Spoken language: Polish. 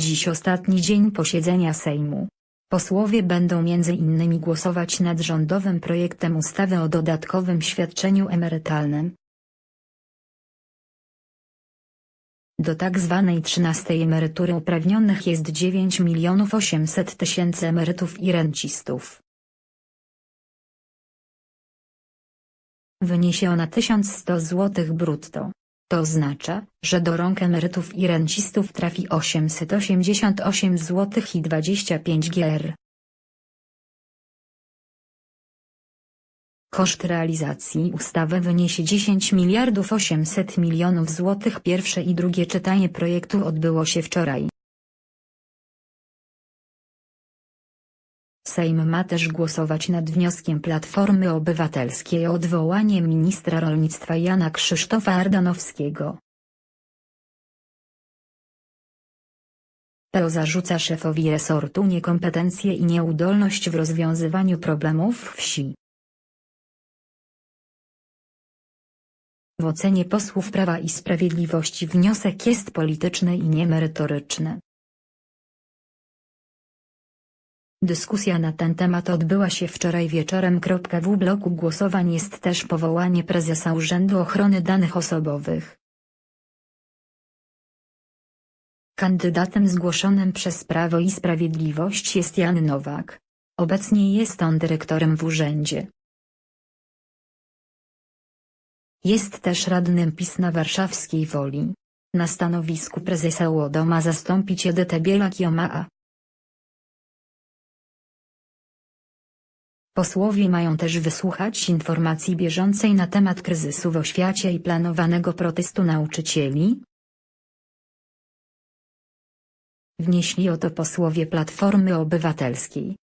Dziś ostatni dzień posiedzenia Sejmu. Posłowie będą między innymi głosować nad rządowym projektem ustawy o dodatkowym świadczeniu emerytalnym. Do tak zwanej 13 emerytury uprawnionych jest 9 milionów 800 tysięcy emerytów i rencistów. Wyniesie ona 1100 zł brutto. To oznacza, że do rąk emerytów i rencistów trafi 888 zł i 25 gr. Koszt realizacji ustawy wyniesie 10 miliardów 800 milionów złotych. Pierwsze i drugie czytanie projektu odbyło się wczoraj. Sejm ma też głosować nad wnioskiem Platformy Obywatelskiej o odwołanie ministra rolnictwa Jana Krzysztofa Ardanowskiego. PO zarzuca szefowi resortu niekompetencje i nieudolność w rozwiązywaniu problemów wsi. W ocenie posłów Prawa i Sprawiedliwości wniosek jest polityczny i niemerytoryczny. Dyskusja na ten temat odbyła się wczoraj wieczorem. W bloku głosowań jest też powołanie prezesa Urzędu Ochrony Danych Osobowych. Kandydatem zgłoszonym przez Prawo i Sprawiedliwość jest Jan Nowak. Obecnie jest on dyrektorem w urzędzie. Jest też radnym PiS na warszawskiej Woli. Na stanowisku prezesa UODO ma zastąpić Edytę Bielak-Jomaa. Posłowie mają też wysłuchać informacji bieżącej na temat kryzysu w oświacie i planowanego protestu nauczycieli. Wnieśli o to posłowie Platformy Obywatelskiej.